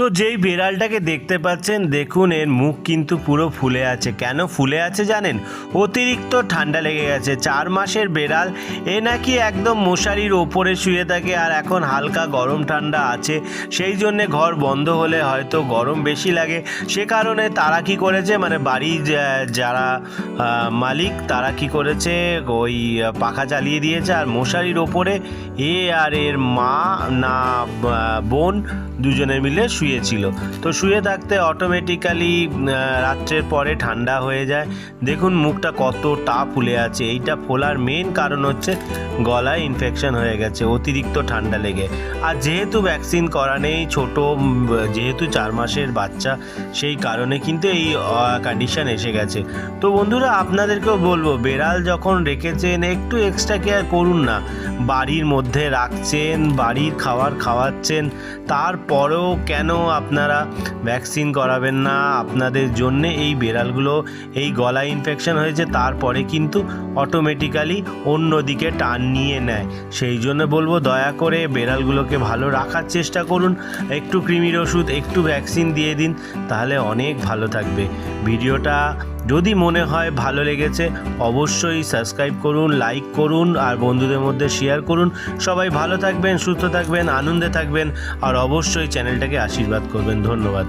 তো যেই বিড়ালটাকে দেখতে পাচ্ছেন, দেখুন এর মুখ কিন্তু পুরো ফুলে আছে। কেন ফুলে আছে জানেন? অতিরিক্ত ঠান্ডা লেগে গেছে। চার মাসের বেড়াল, এ নাকি একদম মশারির ওপরে শুয়ে থাকে আর এখন হালকা গরম ঠান্ডা আছে। সেই জন্যে ঘর বন্ধ হলে হয়তো গরম বেশি লাগে। সে কারণে তারা কি করেছে? মানে বাড়ির যা- যারা মালিক, তারা কি করেছে? ওই পাখা চালিয়ে দিয়েছে আর মশারির ওপরে এ আর এর মা না বোন দুজনে মিলে শুয়েছিল। তো শুয়ে থাকতে অটোমেটিক্যালি রাত্রের পরে ঠান্ডা হয়ে যায়। দেখুন মুখটা কতটা ফুলে আছে। এইটা ফোলার মেন কারণ হচ্ছে গলায় ইনফেকশন হয়ে গেছে, অতিরিক্ত ঠান্ডা লেগে। আর যেহেতু ভ্যাকসিন করা নেই, ছোট যেহেতু চার মাসের বাচ্চা, সেই কারণে কিন্তু এই কন্ডিশন এসে গেছে। তো বন্ধুরা, আপনাদেরকেও বলব, বেড়াল যখন রেখেছেন, একটু এক্সট্রা কেয়ার করুন না। বাড়ির মধ্যে রাখছেন, বাড়ির খাবার খাওয়াচ্ছেন, তারপরেও কেন আপনারা ভ্যাকসিন করাবেন না। আপনাদের জন্যে এই বেড়ালগুলো, এই গলা ইনফেকশন হয়েছে, তারপরে কিন্তু অটোমেটিক্যালি অন্যদিকে টান নিয়ে নেয়। সেই জন্য বলব, দয়া করে বেড়ালগুলোকে ভালো রাখার চেষ্টা করুন। একটু কৃমির ওষুধ, একটু ভ্যাকসিন দিয়ে দিন, তাহলে অনেক ভালো থাকবে। ভিডিওটা যদি মনে হয় ভালো লেগেছে, অবশ্যই সাবস্ক্রাইব করুন লাইক করুন আর বন্ধুদের মধ্যে শেয়ার করুন। সবাই ভালো থাকবেন, সুস্থ থাকবেন, আনন্দে থাকবেন আর অবশ্যই চ্যানেলটাকে আশীর্বাদ করবেন। ধন্যবাদ।